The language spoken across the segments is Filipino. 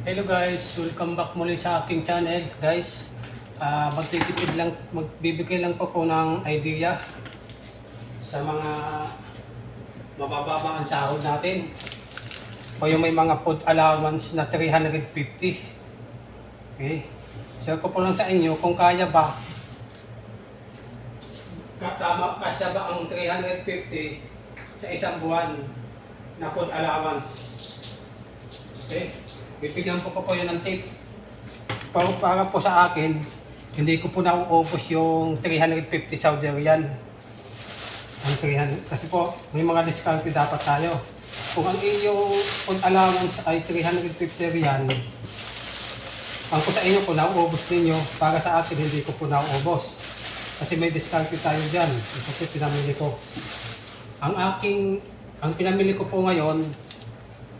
Hello guys, welcome back muli sa aking channel guys. Ah, magtitipid lang, magbibigay lang po po ng idea sa mga mabababa ang sahod natin. O yung may mga food allowance na 350. Okay. Share ko po lang sa inyo kung kaya ba katama kasya ba ang 350 sa isang buwan na food allowance. Okay? Bibigyan ko po po yun ng tip. Para, para po sa akin, hindi ko po nauubos yung 350 Saudi Riyal. Ang 300, kasi po, may mga discount dapat tayo. Kung ang iyong food allowance ay 350 Riyal, ang ko sa inyo po, nauubos ninyo. Para sa akin, hindi ko po nauubos. Kasi may discount tayo dyan. Ito po pinamili ko. Ang aking, ang pinamili ko po ngayon,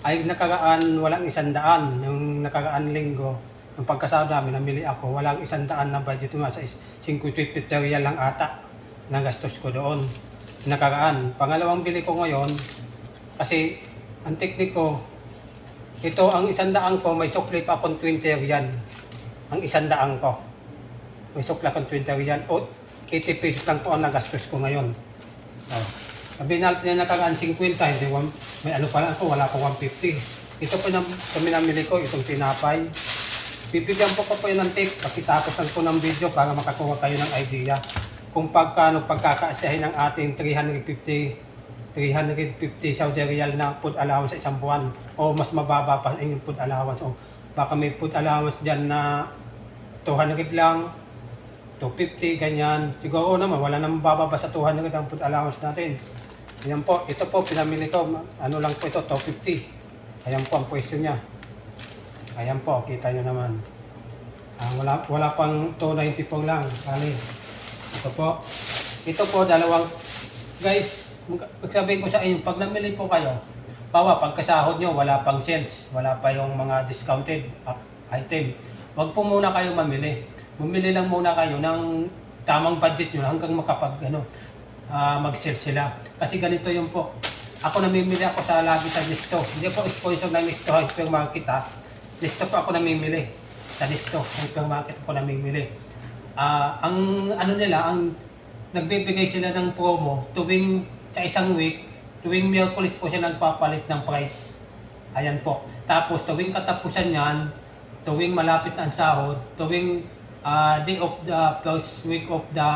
ay nakaraan walang isang daan. Yung nakaraan linggo, yung pagkasama namin, namili ako, walang isang daan na budget nga sa 50 riyal lang ata na gastos ko doon. Nakaraan. Pangalawang bili ko ngayon, kasi ang teknik ko, ito ang isang daan ko, may sukli pa akong 20 riyal. Ang isang daan ko. May sukli akong 20 riyal. O 80 pesos lang po ang nagastos ko ngayon. Oh. Sabi na nakaraan 50, hindi, one- may ano pa lang ako, wala akong 150. Ito po na kami namili ko, itong tinapay. Bibigyan po ko po yun ng tip, pakitapos lang po ng video para makakuha kayo ng idea kung pagkano pagkakasahin ng ating 350 350 Saudi Riyal na food allowance sa isang buwan o mas mababa pa yung food allowance o baka may food allowance dyan na 200 lang 250 ganyan siguro naman wala namang bababa sa 200 ang food allowance natin Ayan po, ito po pinamili ko, ano lang po ito, 250. Ayan po ang pwesto niya. Ayan po, kita nyo naman. Ah, wala, wala pang 290 po lang, kali. Ito po. Ito po, dalawang, guys, mag- magsabihin ko sa inyo, pag namili po kayo, bawa, pagkasahod nyo, wala pang sales, wala pa yung mga discounted ah, item. Huwag po muna kayo mamili. Bumili lang muna kayo ng tamang budget nyo hanggang makapag, ano, ah, mag-sell sila. Kasi ganito yung po. Ako namimili ako sa lagi sa listo. Hindi po sponsor ng listo hypermarket ha. Listo po ako namimili. Sa listo hypermarket ako namimili. Ah, ang ano nila, ang nagbibigay sila ng promo tuwing sa isang week, tuwing Miyerkules po siya nagpapalit ng price. Ayan po. Tapos tuwing katapusan niyan, tuwing malapit ang sahod, tuwing ah, day of the first week of the,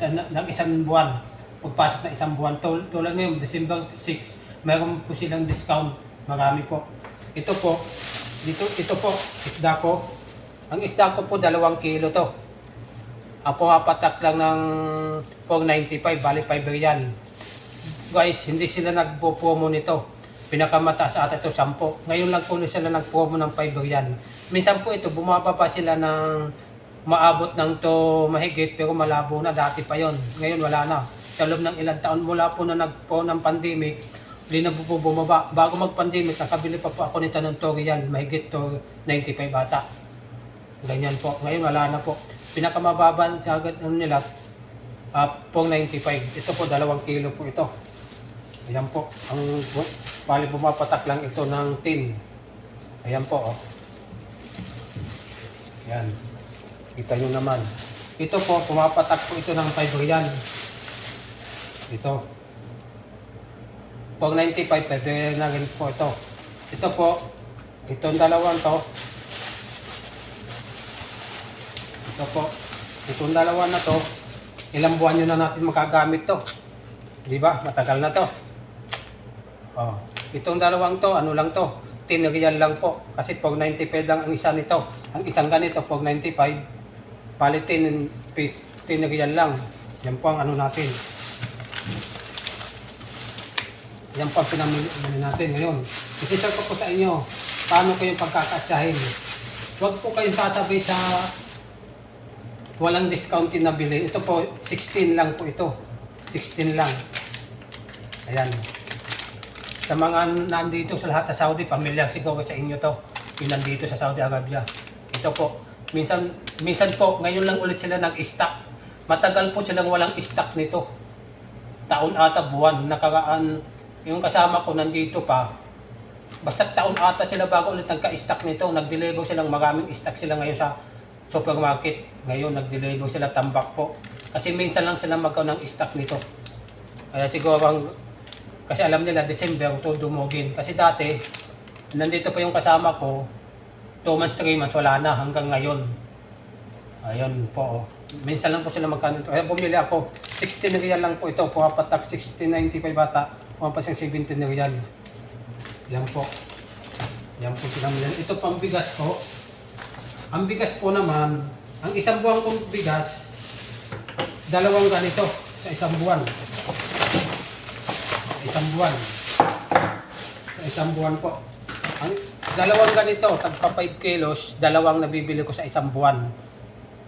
the ng isang buwan, pagpasok na isang buwan, tul tulad ngayon, December 6, meron po silang discount. Marami po. Ito po, dito, ito po, isda ko. Ang isda ko po, dalawang kilo to. Ako apatak lang ng 495, bali 5 riyal. Guys, hindi sila nagpo-promo nito. Pinakamataas ata ito, 10. Ngayon lang po sila nag-promo ng 5 riyal. Minsan po ito, bumaba pa sila ng maabot ng to mahigit pero malabo na dati pa yon. Ngayon wala na. Sa ng ilang taon mula po na nagpo ng pandemic, hindi na po bumaba. Bago mag-pandemic, nakabili pa po ako nito ng to riyal, mahigit to 95 bata. Ganyan po. Ngayon wala na po. Pinakamababa sa agad nila, uh, 495. Ito po, dalawang kilo po ito. Ayan po. Ang bali bumapatak lang ito ng tin. Ayan po, oh. Ayan. Kita nyo naman. Ito po, pumapatak po ito ng 5 riyal. Ito. 495, pwede na rin po ito. Ito po, itong dalawang to, ito po. Itong dalawa na to, ilang buwan nyo na natin makagamit to. Di ba? Matagal na to. Oh. Itong dalawang to, ano lang to? 10 riyal lang po. Kasi 495 lang ang isa nito. Ang isang ganito, 495. Bali 10, piece, 10 riyal lang. Yan po ang ano natin. Yan po ang pinamili natin ngayon. Isisar ko po sa inyo, paano kayo pagkakasyahin. Huwag po kayong sasabi sa walang discount na bili. Ito po, 16 lang po ito. 16 lang. Ayan. Sa mga nandito sa lahat sa Saudi, pamilyar siguro sa inyo to. Yung nandito sa Saudi Arabia. Ito po. Minsan, minsan po, ngayon lang ulit sila nag-stock. Matagal po silang walang stock nito. Taon ata buwan. Nakaraan, yung kasama ko nandito pa, basta taon ata sila bago ulit nagka-stock nito. Nag-deliver silang maraming stock sila ngayon sa supermarket. Ngayon, nag-deliver sila tambak po. Kasi minsan lang sila magkaroon ng stock nito. Kaya siguro ang, kasi alam nila, December, ito dumugin. Kasi dati, nandito pa yung kasama ko, 2 months, 3 months, wala na hanggang ngayon. Ayun po. oh. Minsan lang po sila magkano. Kaya bumili ako, 16 real lang po ito. Pumapatak 16.95 bata. Pumapas yung 17 real. Yan po. Yan po pinamili. Ito pang bigas po. Ang bigas po naman, ang isang buwan kong bigas, dalawang ganito sa isang buwan. Sa isang buwan. Sa isang buwan po. Ang dalawang ganito, tagpa 5 kilos, dalawang nabibili ko sa isang buwan.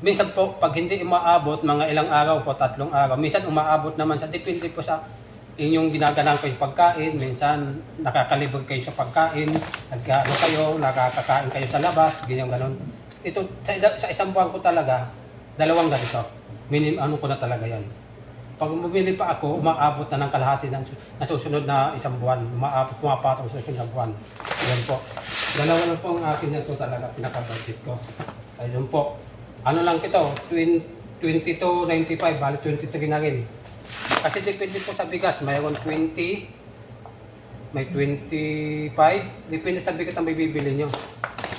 Minsan po, pag hindi umaabot, mga ilang araw po, tatlong araw. Minsan umaabot naman sa, depende po sa inyong ginaganan ko yung pagkain. Minsan nakakalibog kayo sa pagkain, nagkano kayo, nakakakain kayo sa labas, ganyan ganon. Ito, sa, sa isang buwan ko talaga, dalawang ganito. Minim, ano ko na talaga yan. Pag bumili pa ako, umaabot na ng kalahati ng su- na isang buwan. Umaabot, pumapatong sa susunod na buwan. Yan po. Dalawa na po ang akin na ito talaga, pinaka-budget ko. Ayun po. Ano lang ito, 20 22.95, bali 23 na rin. Kasi depende po sa bigas, mayroon 20, may 25, depende sa bigas na may bibili nyo.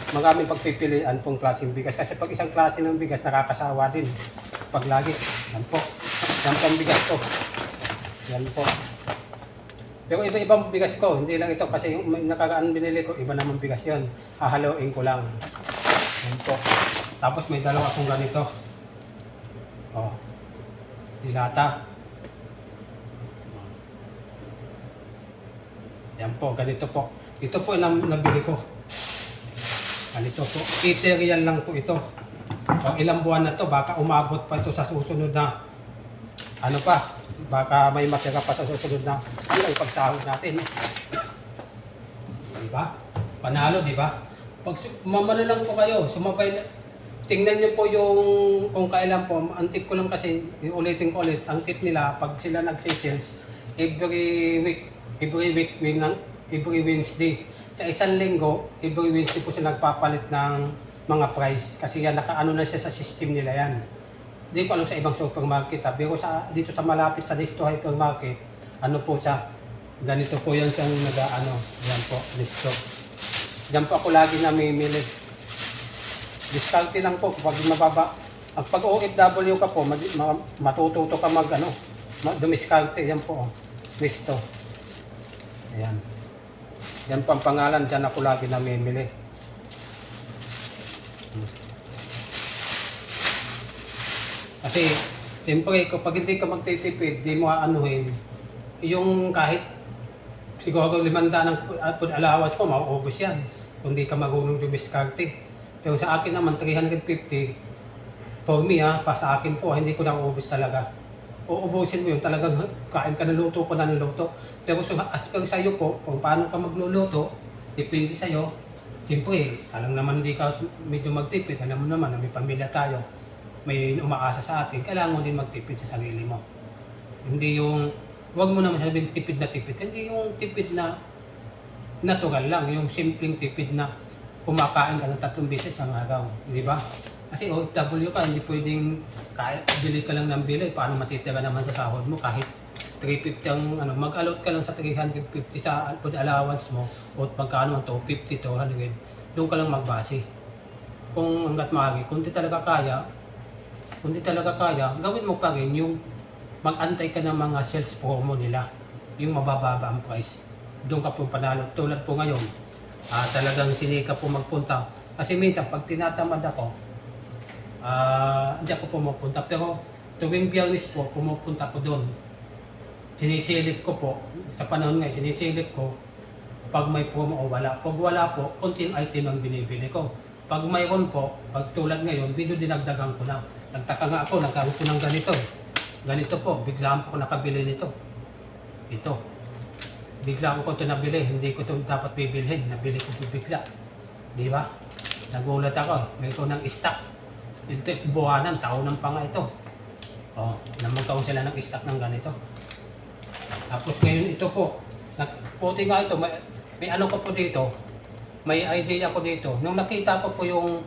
Maraming pagpipilian pong klaseng bigas. Kasi pag isang klase ng bigas, nakakasawa din. Pag lagi, yan po. Yan po ang bigas ko. Yan po. Pero iba-ibang bigas ko, hindi lang ito kasi yung nakaraan binili ko, iba naman bigas yon. Hahaluin ko lang. Yan po. Tapos may dalawa akong ganito. Oh. Dilata. Yan po, ganito po. Ito po yung nabili ko. Ganito po. Ethereal lang po ito. Pag ilang buwan na to, baka umabot pa ito sa susunod na ano pa, baka may matira pa sa susunod na ang pagsahod natin. Di ba? Panalo, di ba? Pag mamano lang po kayo, sumabay na- Tingnan niyo po yung kung kailan po, ang tip ko lang kasi, ulitin ko ulit, ang tip nila, pag sila nagsisales, every week, every week, ng, every Wednesday. Sa isang linggo, every Wednesday po sila nagpapalit ng mga price. Kasi yan, nakaano na siya sa system nila yan. Hindi ko alam sa ibang supermarket ha. Pero sa, dito sa malapit sa Listo Hypermarket, ano po siya, ganito po yan siyang nag-ano, yan po, Listo. Diyan po ako lagi namimili. Discarte lang po kapag mababa. Ang pag OFW ka po, matututo ka mag ano, dumiskarte. Yan po, oh. Listo. Ayan. Yan po ang pangalan, dyan ako lagi namimili. Kasi, siyempre, kapag hindi ka magtitipid, di mo aanuhin, yung kahit siguro limanda ng ah, allowance ko, mauubos yan. Kung di ka marunong dumiskarte. Pero sa akin naman, 350, for me ha, pa sa akin po, hindi ko na uubos talaga. Uubusin mo yun, talagang kain ka ng luto ko na ng luto. Pero so, as per sa'yo po, kung paano ka magluluto, depende sa'yo. Siyempre, alam naman hindi ka medyo magtipid, alam mo naman na may pamilya tayo, may umaasa sa atin, kailangan mo din magtipid sa sarili mo. Hindi yung, wag mo naman sabihin tipid na tipid, hindi yung tipid na natural lang, yung simpleng tipid na kumakain ka ng tatlong beses sa araw, di ba? Kasi OFW ka, hindi pwedeng kahit bili ka lang ng bili, paano matitira naman sa sahod mo kahit 350 ang ano, mag-allot ka lang sa 350 sa food allowance mo o magkano ang 250, 200, doon ka lang magbase. Kung hanggat maaari, kung di talaga kaya, kung di talaga kaya, gawin mo pa rin yung mag-antay ka ng mga sales promo nila, yung mabababa ang price. Doon ka po panalo. Tulad po ngayon, ah, talagang sinika po magpunta. Kasi minsan, pag tinatamad ako, ah, hindi ako pumupunta. Pero tuwing biyernes po, pumupunta ko doon. Sinisilip ko po, sa panahon ngayon, sinisilip ko, pag may promo o wala. Pag wala po, konting item ang binibili ko. Pag mayroon po, pag tulad ngayon, video dinagdagan ko na. Nagtaka nga ako, nagkaroon ko ng ganito. Ganito po, biglaan po nakabili nito. Ito. Bigla ko ito nabili, hindi ko ito dapat bibilhin. Nabili ko bigla. Di ba? Nagulat ako, eh. may ito ng stock. Ito, buwanan, taonan pa nga ito. Oh, namang sila ng stock ng ganito. Tapos ngayon ito po, nag- puti nga ito, may, may ano ko po dito, may idea ko dito. Nung nakita ko po yung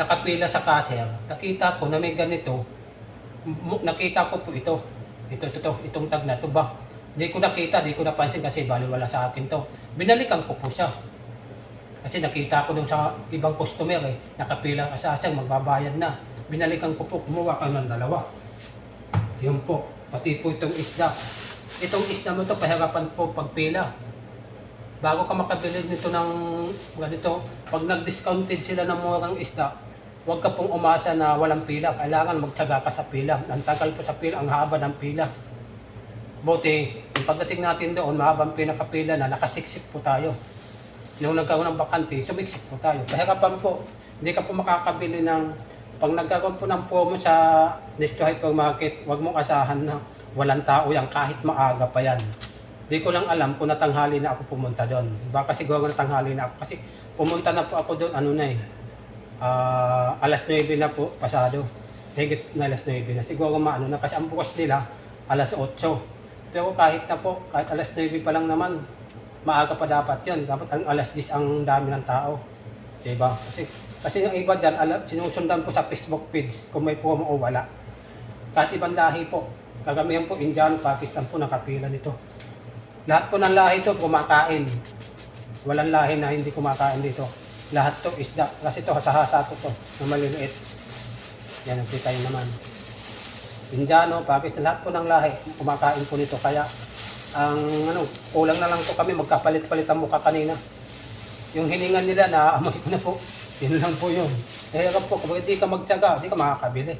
nakapila sa cashier, nakita ko na may ganito, nakita ko po ito. Ito, ito, ito, itong tag na to ba? Di ko nakita, di ko napansin kasi baliwala sa akin to. Binalikan ko po siya. Kasi nakita ko dun sa ibang customer eh, nakapila ka sa asang, magbabayad na. Binalikan ko po, kumuha ka ng dalawa. Yun po, pati po itong isda. Itong isda mo to, pahirapan po pagpila. Bago ka makabili nito ng ganito, pag nag-discounted sila ng murang isda, huwag ka pong umasa na walang pila. Kailangan magtsaga ka sa pila. Ang tagal po sa pila, ang haba ng pila. Buti, yung pagdating natin doon, mahabang pinakapila na, nakasiksik po tayo. Nung nagkaroon ng bakante, sumiksik po tayo. Pahirapan po, hindi ka po makakabili ng, pag nagkaroon po ng promo sa Nesto Hypermarket, huwag mong asahan na walang tao yan, kahit maaga pa yan. Di ko lang alam kung natanghali na ako pumunta doon. Baka siguro natanghali na ako. Kasi pumunta na po ako doon, ano na eh, ah, alas 9 na po, pasado. Higit na alas 9 na. Siguro maano na, kasi ang bukas nila, alas 8. Pero kahit na po, kahit alas 9 pa lang naman, maaga pa dapat yun. Dapat ang alas 10 ang dami ng tao. Diba? Kasi, kasi yung iba dyan, ala, sinusundan po sa Facebook page kung may promo o wala. Kahit ibang lahi po. Kagamihan po, Indian, Pakistan po nakapila nito. Lahat po ng lahi ito kumakain. Walang lahi na hindi kumakain dito. Lahat to isda. Kasi to hasa-hasa ko to na maliliit. Yan, nakita yun naman. Indiano, Pakistan, lahat po ng lahi kumakain po nito. Kaya ang ano, kulang na lang po kami magkapalit-palit ang mukha kanina. Yung hiningan nila na amoy ko na po. Yun lang po yun. Kaya po, kung hindi ka magtyaga, hindi ka makakabili.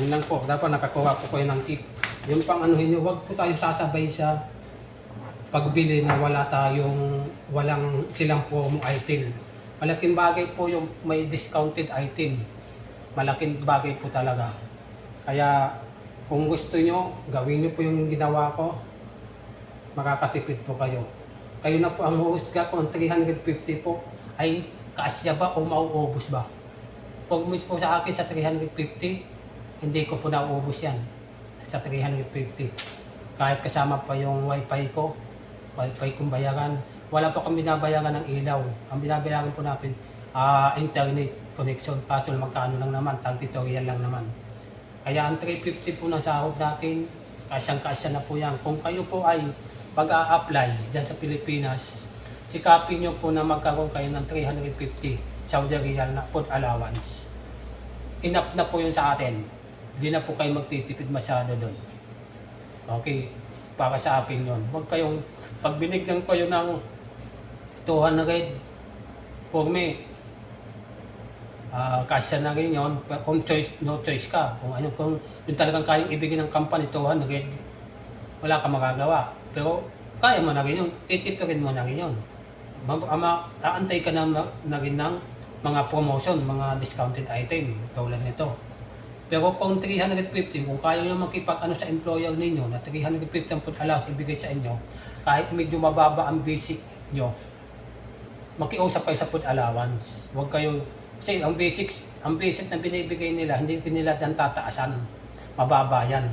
Yun lang po. Dapat nakakuha po kayo ng tip. Yung pang anuhin nyo, huwag po tayo sasabay sa pagbili na wala tayong, walang silang promo item. Malaking bagay po yung may discounted item. Malaking bagay po talaga. Kaya kung gusto nyo, gawin nyo po yung ginawa ko, makakatipid po kayo. Kayo na po ang huhusga kung ang 350 po ay kaasya ba o mauubos ba. Pag mismo sa akin sa 350, hindi ko po nauubos yan sa 350. Kahit kasama pa yung wifi ko, wifi kong bayaran, wala pa kami binabayaran ng ilaw. Ang binabayaran po natin, ah internet connection. Kaso magkano lang naman, tag tutorial lang naman. Kaya ang 350 po ng sahod natin, kasyang-kasya na po yan. Kung kayo po ay mag-a-apply dyan sa Pilipinas, sikapin nyo po na magkaroon kayo ng 350 Saudi Riyal na food allowance. Enough na po yun sa atin. Hindi na po kayo magtitipid masyado doon. Okay, para sa akin yun. Huwag kayong, pag binigyan kayo ng 200 for me, Ah, kasya na rin yun. Kung choice, no choice ka. Kung ano, kung yung talagang kayang ibigay ng company, 200, wala ka magagawa. Pero kaya mo na rin yun. Titipirin mo na rin yun. Ama, aantay ka na, na rin ng mga promotion, mga discounted item, tulad nito. Pero kung 350, kung kaya nyo makipag ano sa employer ninyo na 350 ang food allowance ibigay sa inyo, kahit medyo mababa ang basic nyo, makiusap kayo sa food allowance. Huwag kayo, kasi ang basics, ang basic na binibigay nila, hindi nila dyan tataasan. Mababa yan.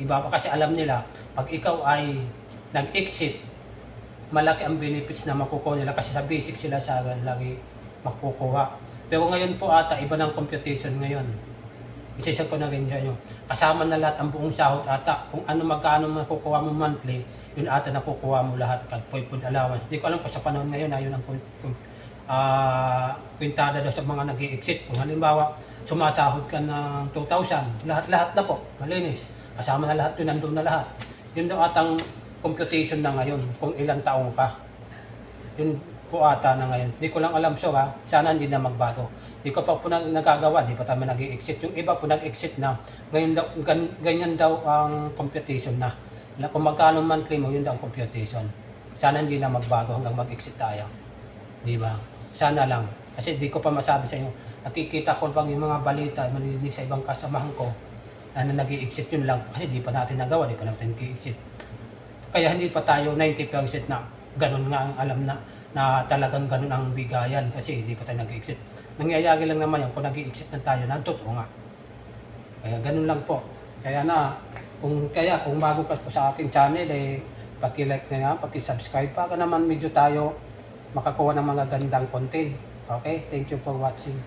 Iba pa kasi alam nila, pag ikaw ay nag-exit, malaki ang benefits na makukuha nila kasi sa basic sila sa lagi makukuha. Pero ngayon po ata, iba ng computation ngayon. Isa-isa ko na rin dyan yung kasama na lahat ang buong sahod ata. Kung ano magkano makukuha mo monthly, yun ata nakukuha mo lahat pag food allowance. Hindi ko alam kung sa panahon ngayon ayun ang ah kwintada daw sa mga nag exit Kung halimbawa, sumasahod ka ng 2,000, lahat-lahat na po, malinis. Kasama na lahat yun, nandun na lahat. Yun daw atang computation na ngayon, kung ilang taong ka. Yun po ata na ngayon. Hindi ko lang alam, so ha, sana hindi na magbago. Hindi ko pa po na, nagagawa, di pa tayo nag exit Yung iba po nag-exit na, ganyan daw, gan, ganyan daw ang computation na. Na Kung magkano monthly mo, yun daw ang computation. Sana hindi na magbago hanggang mag-exit tayo. Di ba? Sana lang. Kasi di ko pa masabi sa inyo, nakikita ko bang yung mga balita, marinig sa ibang kasamahan ko, na nag exit yun lang. Kasi di pa natin nagawa, di pa natin nag-exit. Kaya hindi pa tayo 90% na ganun nga ang alam na na talagang ganun ang bigayan kasi hindi pa tayo nag-exit. Nangyayari lang naman yan kung nag-exit na tayo, nandun nga. Kaya ganun lang po. Kaya na, kung kaya kung bago ka po sa aking channel eh paki-like na yan, paki-subscribe para naman medyo tayo makakuha ng mga gandang content. Okay? Thank you for watching.